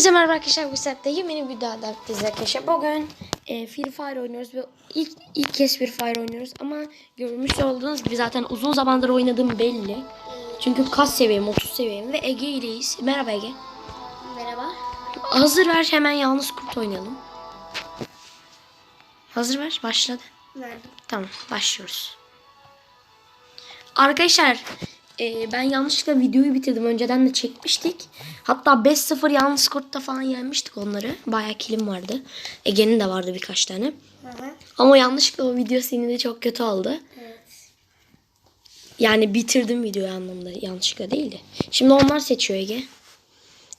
Hepinize merhaba arkadaşlar. Bu saatte yeni bir video adaptiz arkadaşlar. Bugün e, Free Fire oynuyoruz ve ilk, ilk kez Free Fire oynuyoruz. Ama görmüş olduğunuz gibi zaten uzun zamandır oynadığım belli. Çünkü kas seviyem 30 seviyem ve Ege ileyiz. Merhaba Ege. Merhaba. Hazır ver hemen yalnız kurt oynayalım. Hazır ver başladı. Verdim. Tamam başlıyoruz. Arkadaşlar e, ben yanlışlıkla videoyu bitirdim. Önceden de çekmiştik. Hatta 5-0 yalnız kurtta falan yenmiştik onları. Bayağı kilim vardı. Ege'nin de vardı birkaç tane. Hı hı. Ama yanlışlıkla o video senin de çok kötü oldu. Evet. Yani bitirdim videoyu anlamda yanlışlıkla değildi. Şimdi onlar seçiyor Ege.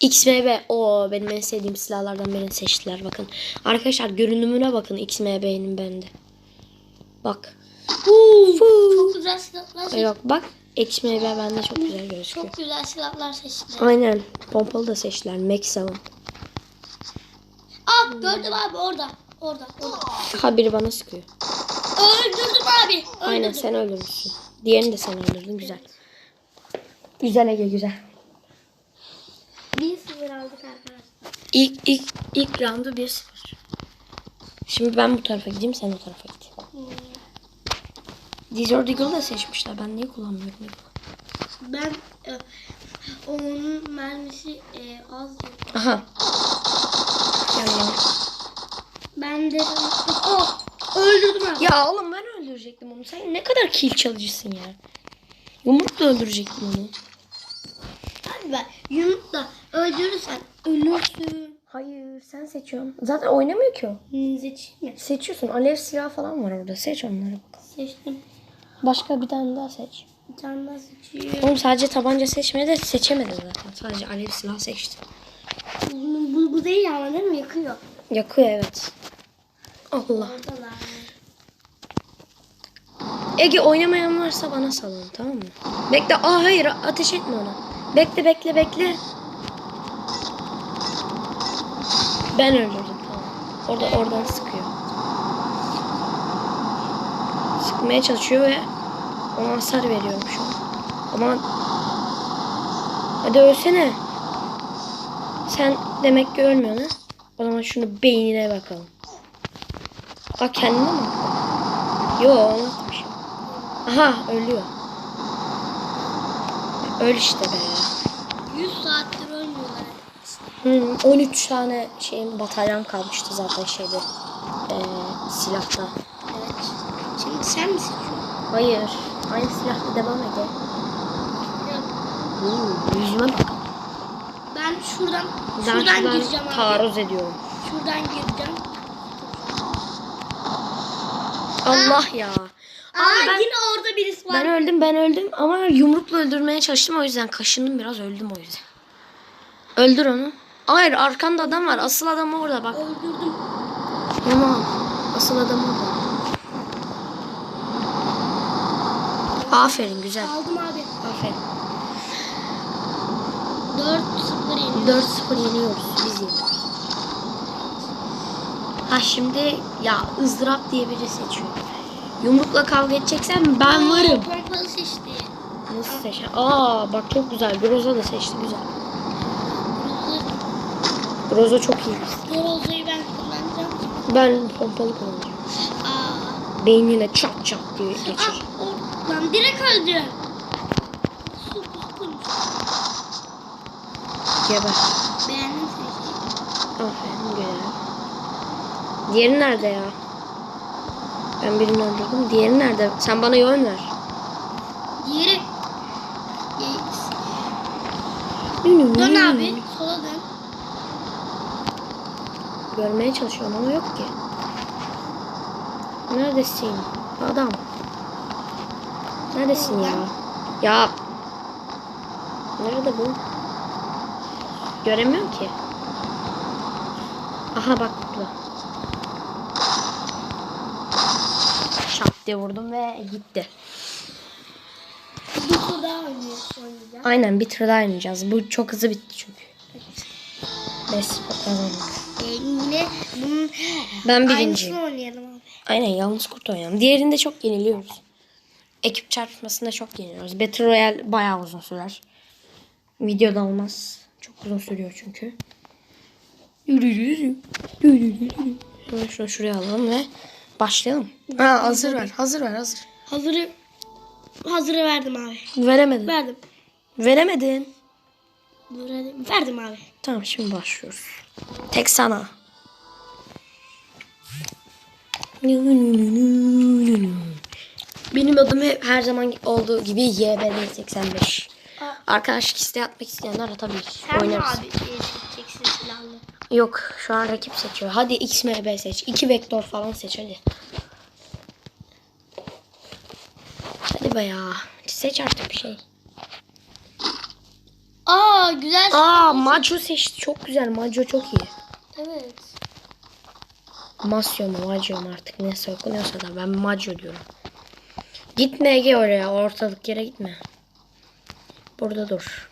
XMB o benim en sevdiğim silahlardan birini seçtiler bakın. Arkadaşlar görünümüne bakın XMB'nin bende. Bak. Çok güzel silahlar. Yok bak XMB bende çok güzel gözüküyor. Çok güzel silahlar seçti. Aynen. Pompalı da seçtiler. Max 7. Aa gördüm abi orada. Orada. Orada. Ha biri bana sıkıyor. Öldürdüm abi. Öldürdüm. Aynen sen öldürmüşsün. Diğerini de sen öldürdün. Güzel. Güzel Ege güzel. 1-0 aldık arkadaşlar. İlk, ilk, ilk roundu 1-0. Şimdi ben bu tarafa gideyim sen o tarafa git. Desert Eagle da seçmişler. Ben niye kullanmıyorum? Ben e, onun mermisi e, az. Aha. Gel gel. Ben de oh, öldürdüm abi. Ya oğlum ben öldürecektim onu. Sen ne kadar kill çalıcısın ya. Yumrukla öldürecektim onu. Abi ben yumrukla öldürürsen ölürsün. Hayır sen seçiyorsun. Zaten oynamıyor ki o. Seçeyim mi? Seçiyorsun. Alev silahı falan var orada. Seç onları bakalım. Seçtim. Başka bir tane daha seç. Bir tane daha seçiyorum. Oğlum sadece tabanca seçmedi de seçemedi zaten. Sadece alev silah seçti. Bu, bu, bu değil ama değil mi? Yakıyor. Yakıyor evet. Allah. Oradalar. Ege oynamayan varsa bana salın tamam mı? Bekle. Aa hayır ateş etme ona. Bekle bekle bekle. Ben öldürdüm tamam. Orada oradan sıkıyor. Sıkmaya çalışıyor ve ona hasar veriyorum şu an. Ama hadi ölsene. Sen demek ki ölmüyorsun ha? O zaman şunu beynine bakalım. Aa kendine mi? Yo anlatmışım. Aha ölüyor. Öl işte be. 100 saattir ölmüyorlar. Hmm, 13 tane şeyin bataryan kalmıştı zaten şeyde. Ee, silahta. Sen mi seçiyorsun? Hayır. Aynı silahla devam edelim. Hmm, yüzüme bak. Ben şuradan şuradan şuradan gireceğim abi. taarruz ediyorum. Şuradan gireceğim. Allah ya. Aa Abi ben, yine orada birisi var. ben öldüm ben öldüm ama yumrukla öldürmeye çalıştım o yüzden kaşındım biraz öldüm o yüzden. Öldür onu. Hayır arkanda adam var. Asıl adam orada bak. Öldürdüm. Tamam. Asıl adam orada. Aferin güzel. Aldım abi. Aferin. 4-0 yeniyor. 4-0 yeniyoruz. Biz yeniyoruz. Ha şimdi ya ızdırap diye biri seçiyor. Yumrukla kavga edeceksen ben varım. Pompalı seçti. Nasıl seç? Aa bak çok güzel. Groza da seçti güzel. Groza çok iyi. Groza'yı ben kullanacağım. Ben pompalı kullanacağım. Aa. Beynine çat çat diye geçir. Lan direkt öldü. Su kusturmuş. Geber. Beğendim seni. Aferin güzel. Diğeri nerede ya? Ben birini öldürdüm. Diğeri nerede? Sen bana yön ver. Diğeri. Dön abi. Sola dön. Görmeye çalışıyorum ama yok ki. Neredesin? Adam. Neredesin ya? Ya. Nerede bu? Göremiyorum ki. Aha bak burada. Şap diye vurdum ve gitti. Bir tur daha oynayacağız. Aynen bir tur daha oynayacağız. Bu çok hızlı bitti çünkü. 5 kazandık. Ee, yine bunun Ben birinciyim. aynısını oynayalım abi. Aynen yalnız kurt oynayalım. Diğerinde çok yeniliyoruz. Ekip çarpışmasında çok yeniliyoruz. Battle Royale bayağı uzun sürer. Videoda olmaz. Çok uzun sürüyor çünkü. Hemen şunu şuraya alalım ve başlayalım. Ha hazır ver. Hazır ver hazır. Hazırı hazırı verdim abi. Veremedin. Verdim. Veremedin. Verdim, verdim abi. Tamam şimdi başlıyoruz. Tek sana. Benim adım hep her zaman olduğu gibi YBD85. Aa. Arkadaşlık isteği atmak isteyenler atabilir. Sen mi Oynarız. abi e, seçeceksin silahlı? Yok şu an rakip seçiyor. Hadi XMB seç. 2 vektör falan seç hadi. Hadi bayağı. Seç artık bir şey. Aa güzel. Aa Macho seçti. Çok güzel. Macho çok iyi. Evet. Masyo mu Maggio mu artık ne okunuyorsa da ben Maggio diyorum. Gitme Ege oraya ortalık yere gitme. Burada dur.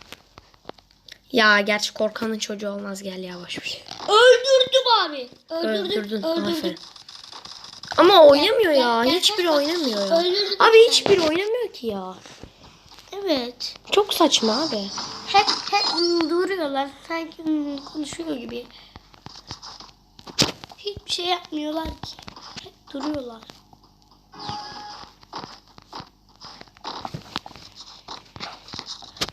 Ya gerçi korkanın çocuğu olmaz gel ya boş ver. Öldürdüm abi. Öldürdüm. Öldürdün. Öldürdüm. Aferin. Ama oynamıyor ya. gel, Hiçbiri oynamıyor ya. Abi hiçbiri oynamıyor ki ya. Evet. Çok saçma abi. Hep hep duruyorlar. Sanki konuşuyor gibi. Hiçbir şey yapmıyorlar ki. Hep duruyorlar.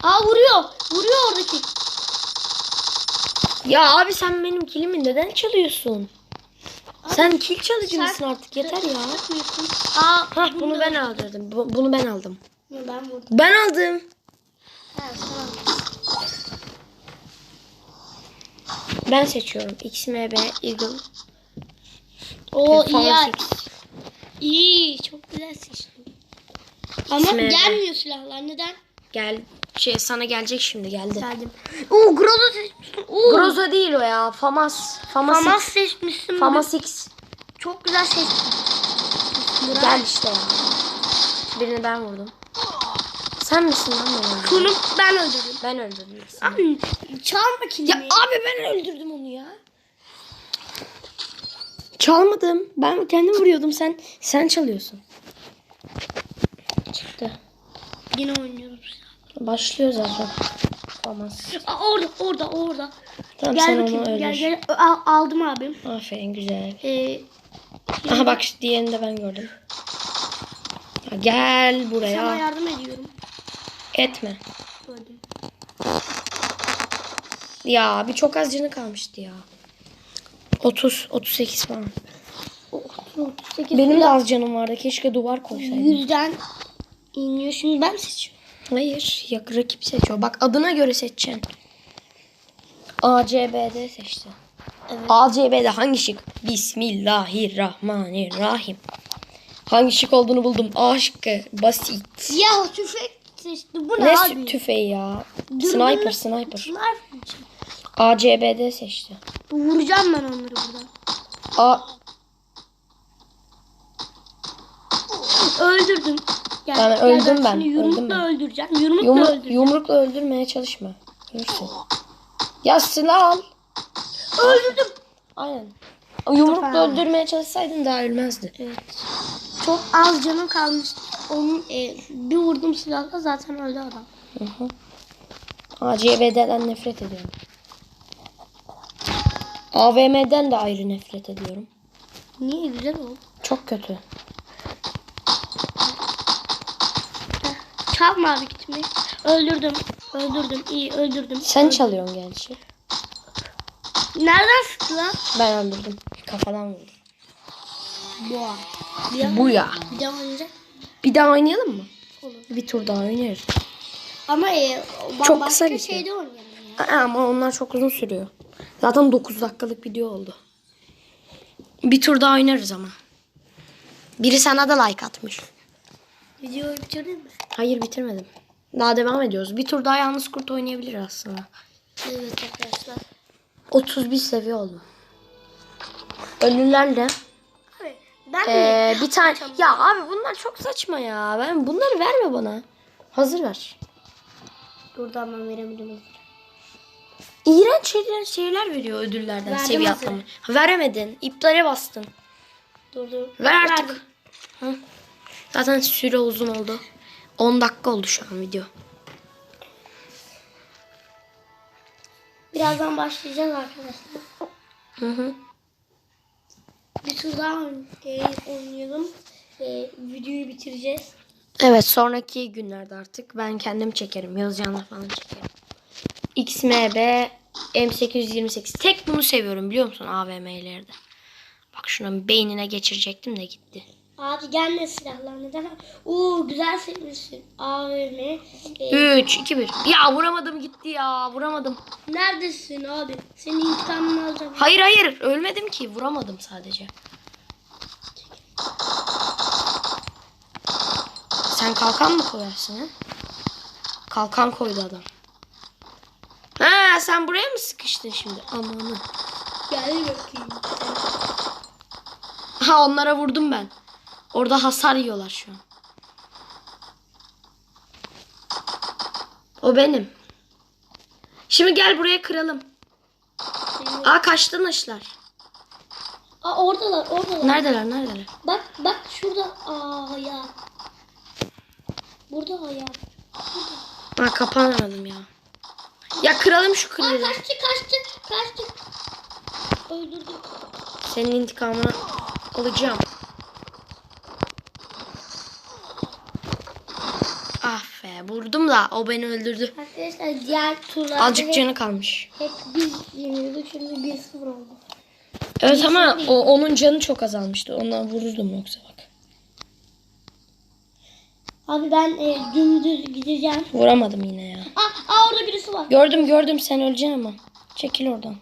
Aa vuruyor. Vuruyor oradaki. Ya abi sen benim kilimi neden çalıyorsun? Abi, sen kil çalıcı mısın artık yeter ya. Aa Hah bunu ben aldırdım. Bu- bunu ben aldım. Ben vurdum. Ben aldım. Tamam. Ben seçiyorum. XMB Eagle. Oo Power iyi. İyi. Çok güzel seçtin. Ama gelmiyor silahlar. Neden? Gel şey sana gelecek şimdi geldi. Geldim. Oo Groza seçmişsin. Oo. Groza değil o ya. Famas. Famas. Famas X. seçmişsin. Famas X. Çok güzel seçtin. Gel işte ya. Birini ben vurdum. Sen misin lan beni? Şunu ben öldürdüm. Ben öldürdüm. Abi çalma kilimi. Ya abi ben öldürdüm onu ya. Çalmadım. Ben kendim vuruyordum. Sen sen çalıyorsun. Çıktı. Yine oynuyoruz. Başlıyor zaten. Famas. Aa, orada orada orada. Tamam gel sen bakayım onu öldür. gel gel. Al- aldım abim. Aferin güzel. Ee, Aha bak şu diğerini de ben gördüm. Ya gel buraya. sana yardım ediyorum. Etme. Öldüm. Ya bir çok az canı kalmıştı ya. 30, 38 falan. 38 Benim de az canım vardı. Keşke duvar koysaydım. yüzden iniyor. Şimdi ben seçiyorum. Hayır. Ya, rakip seçiyor. Bak adına göre seçeceksin. ACBD seçti. Evet. ACBD hangi şık? Bismillahirrahmanirrahim. Hangi şık olduğunu buldum. A şıkkı. Basit. Ya tüfek seçti. Bu ne, Ne abi? tüfeği ya? Dürbün- Sniper sniper. Sniper için. ACBD seçti. Vuracağım ben onları buradan. A Öldürdüm. Gel, Ben gel öldüm ben, seni Yumrukla öldüm ben. öldüreceğim. Yumrukla yumruk, öldüreceğim. yumrukla öldürmeye çalışma. Görürsün. Ya silah al. Öldürdüm. Aynen. Yumrukla Tamam. öldürmeye çalışsaydın daha ölmezdi. Evet. Çok az canım kalmış. Onun e, bir vurdum silahla zaten öldü adam. Hı hı. ACBD'den nefret ediyorum. AVM'den de ayrı nefret ediyorum. Niye güzel oldu? Çok kötü. Çalma abi gitme. Öldürdüm. Öldürdüm. İyi öldürdüm. Sen çalıyorsun gerçi. Nereden sıktı lan? Ben öldürdüm. Kafadan vurdum. Boğa. Bu ya. bir daha oynayacak. Bir daha oynayalım mı? Olur. Bir tur daha oynarız. Ama e, Çok kısa bir şey. şeyde oynayalım ya. Aa, Ama onlar çok uzun sürüyor. Zaten 9 dakikalık video oldu. Bir tur daha oynarız ama. Biri sana da like atmış. Videoyu bitirdin mi? Hayır bitirmedim. Daha devam ediyoruz. Bir tur daha yalnız kurt oynayabilir aslında. Evet arkadaşlar. 31 seviye oldum. Ölülerle. Abi ben Ee, bir tane. Ya abi bunlar çok saçma ya. Ben bunları verme bana. Hazır ver. Buradan ben veremedim. İğrenç şeyler, şeyler veriyor ödüllerden Verdim seviye hazır. atlama. Veremedin. İptale bastın. Dur dur. Ver artık. Verdim. Hı. Zaten süre uzun oldu. 10 dakika oldu şu an video. Birazdan başlayacağız arkadaşlar. Hı hı. Bir tur daha e, oynayalım. E, videoyu bitireceğiz. Evet sonraki günlerde artık ben kendim çekerim. Yazacağına falan çekerim. XMB M828. Tek bunu seviyorum biliyor musun AVM'lerde. Bak şunun beynine geçirecektim de gitti. Abi gelme silahlar neden? Oo güzel seçmişsin. AVM. E, 3, 2, 1. Ya vuramadım gitti ya. Vuramadım. neredesin abi? Senin intikamını alacağım. Hayır hayır ölmedim ki. Vuramadım sadece. Sen kalkan mı koyarsın ha? Kalkan koydu adam. Ha sen buraya mı sıkıştın şimdi? Amanı. Gel bakayım. Ha onlara vurdum ben. Orada hasar yiyorlar şu an. O benim. Şimdi gel buraya kıralım. Senin- Aa kaçtın ışlar. Aa oradalar oradalar. Neredeler neredeler? Bak bak şurada. Aa ya. Burada ya. Ha kapanamadım ya. Ya kıralım şu kırığı. kaçtı kaçtı kaçtı. Öldürdü. Senin intikamını alacağım. Be vurdum da o beni öldürdü. Arkadaşlar diğer turlarda Azıcık hep, canı kalmış. hep biz yeniyorduk. Şimdi 1-0 oldu. Evet ama o, onun canı çok azalmıştı. Ondan vururdum yoksa bak. Abi ben e, dümdüz gideceğim. Vuramadım yine ya. Aa, aa orada birisi var. Gördüm gördüm sen öleceksin ama. Çekil oradan.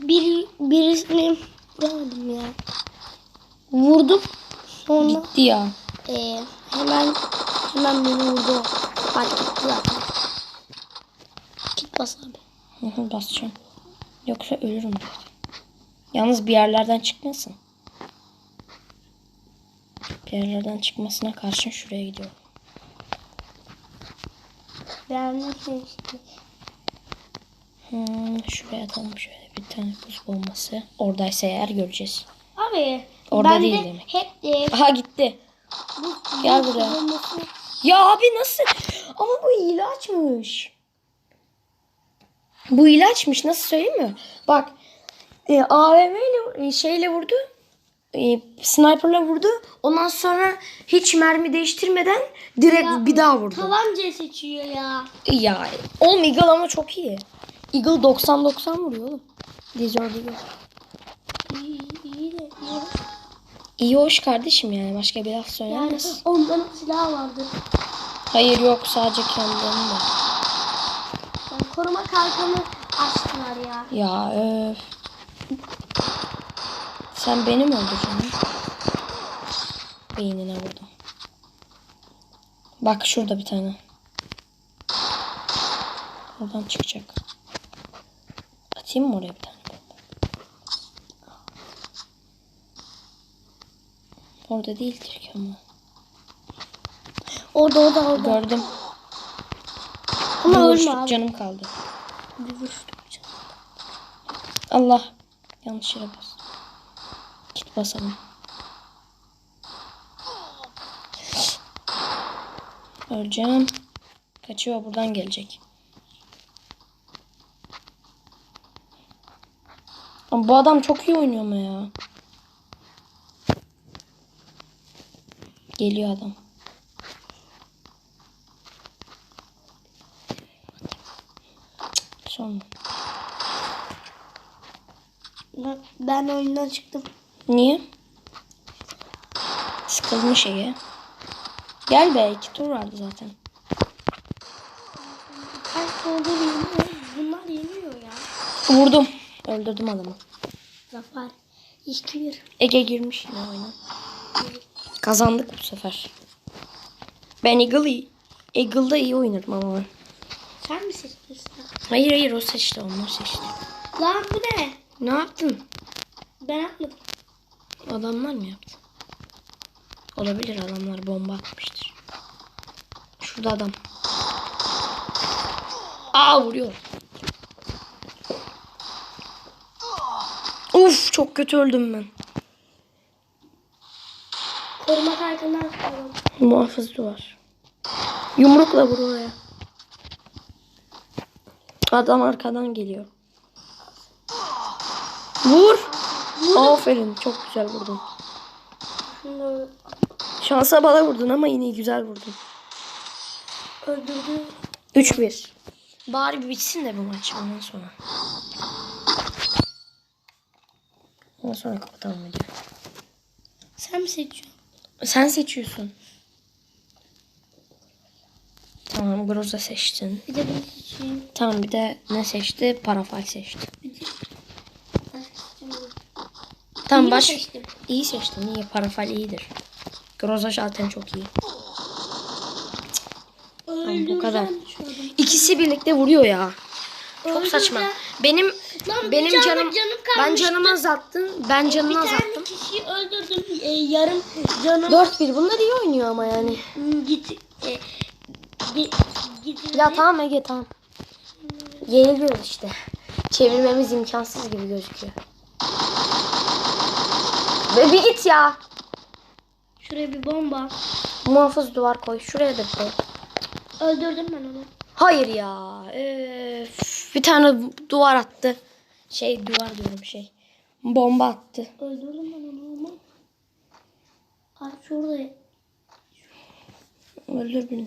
Bir, birisini gördüm ya. Vurdum. Sonra Gitti ya. E, hemen hemen beni vurdu. Bak gitti zaten. Git bas abi. Basacağım. Yoksa ölürüm. Yalnız bir yerlerden çıkmasın. Bir yerlerden çıkmasına karşın şuraya gidiyorum. Beğendim seni işte. Hmm, şuraya atalım şöyle bir tane buz bombası. Oradaysa eğer göreceğiz. Abi Orada ben değil de demek. hep e, Aha gitti. Gel bu buraya. Ya abi nasıl? Ama bu ilaçmış. Bu ilaçmış. Nasıl söyleyeyim mi? Bak e, AVM ile e, şeyle vurdu. E, sniperla vurdu. Ondan sonra hiç mermi değiştirmeden direkt Ya, bir daha vurdu. Tabanca seçiyor ya. Ya oğlum Eagle ama çok iyi. Eagle 90-90 vuruyor oğlum. Desert Eagle. İyi, iyi de iyi. İyi hoş kardeşim yani. Başka bir laf Yani söylemez. onların silahı vardı. Hayır yok sadece kendilerinin de. Yani koruma kalkanı açtılar ya. Ya öf. Sen beni mi öldüreceksin? Beynine vurdum. Bak şurada bir tane. Oradan çıkacak. Atayım mı oraya bir tane? Orada değildir ki ama. Orada orada orada. Gördüm. Ama Bir ölme abi. canım kaldı. Bir vuruştuk canım. Allah. Yanlış yere bas. Git basalım. Öleceğim. Kaçıyor buradan gelecek. Ama bu adam çok iyi oynuyor ama ya. Geliyor adam. Sonra. Ben, oyundan çıktım. Niye? Sıkılmış Ege. Gel be iki tur vardı zaten. Kaç oldu. Bunlar yeniyor ya. Vurdum. Öldürdüm adamı. Zafer. İşte bir. Ege girmiş yine oyuna. Kazandık bu sefer. Ben Eagle'ı Eagle'da iyi oynarım ama. Sen mi seçtin? Hayır hayır o seçti onlar seçti. Lan bu ne? Ne yaptın? Ben atmadım. Adamlar mı yaptı? Olabilir adamlar bomba atmıştır. Şurada adam. Aa vuruyor. Uf çok kötü öldüm ben. Koruma kalkanı açtım. Muhafız duvar. Yumrukla vur oraya. Adam arkadan geliyor. Vur. Aferin. Çok güzel vurdun. Şunu Şansa bala vurdun ama yine güzel vurdun. öldürdü. 3-1. Bari bir bitsin de bu maç ondan sonra. Ondan sonra kapatalım videoyu. Sen mi seçiyorsun? Sen seçiyorsun. Tamam Groza seçtin. Bir de ben seçeyim. Tamam bir de ne seçti? Parafal seçti. Tamam İyi baş. seçtim? İyi seçtin. iyi. Parafal iyidir. Groza zaten çok iyi. bu kadar. İkisi birlikte vuruyor ya. Çok saçma. Benim Lan benim canım, canım ben canımı azalttın. Ben tane azalttım. Kişiyi öldürdüm. E, yarım canım 4-1 bunlar iyi oynuyor ama yani. git e, gi- gidildi. Ya tamam Ege tamam. Yeniliyoruz işte. Çevirmemiz imkansız gibi gözüküyor. Ve bir git ya. Şuraya bir bomba. Muhafız duvar koy. Şuraya da koy. Öldürdüm ben onu. Hayır ya. Öf. Bir tane duvar attı. Şey duvar diyorum şey. Bomba attı. Öldürdüm ben onu ama. Ay şurada. Öldür beni.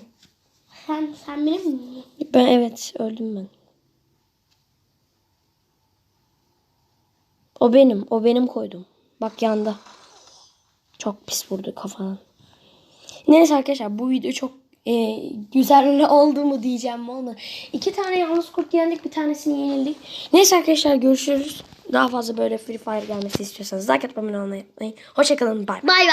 Sen sen benim mi? Ben evet öldüm ben. O benim. O benim koydum. Bak yanda. Çok pis vurdu kafadan. Neyse arkadaşlar bu video çok e, güzel oldu mu diyeceğim mi olmadı. İki tane yalnız kurt yendik bir tanesini yenildik. Neyse arkadaşlar görüşürüz. Daha fazla böyle Free Fire gelmesi istiyorsanız like atmayı unutmayın. Hoşçakalın. Bay bay.